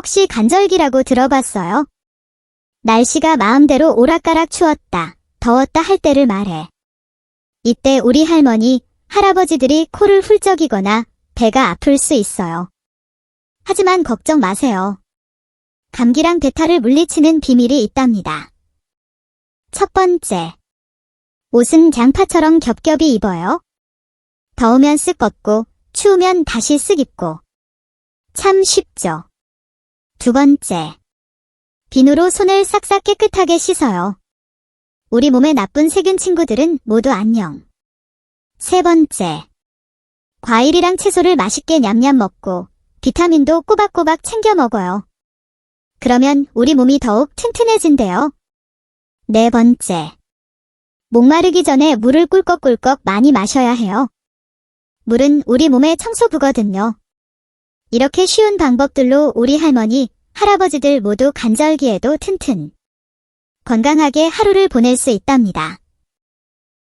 혹시 간절기라고 들어봤어요? 날씨가 마음대로 오락가락 추웠다, 더웠다 할 때를 말해. 이때 우리 할머니, 할아버지들이 코를 훌쩍이거나 배가 아플 수 있어요. 하지만 걱정 마세요. 감기랑 배탈을 물리치는 비밀이 있답니다. 첫 번째. 옷은 장파처럼 겹겹이 입어요. 더우면 쓱 걷고, 추우면 다시 쓱 입고. 참 쉽죠. 두 번째. 비누로 손을 싹싹 깨끗하게 씻어요. 우리 몸에 나쁜 세균 친구들은 모두 안녕. 세 번째. 과일이랑 채소를 맛있게 냠냠 먹고 비타민도 꼬박꼬박 챙겨 먹어요. 그러면 우리 몸이 더욱 튼튼해진대요. 네 번째. 목마르기 전에 물을 꿀꺽꿀꺽 많이 마셔야 해요. 물은 우리 몸의 청소부거든요. 이렇게 쉬운 방법들로 우리 할머니, 할아버지들 모두 간절기에도 튼튼, 건강하게 하루를 보낼 수 있답니다.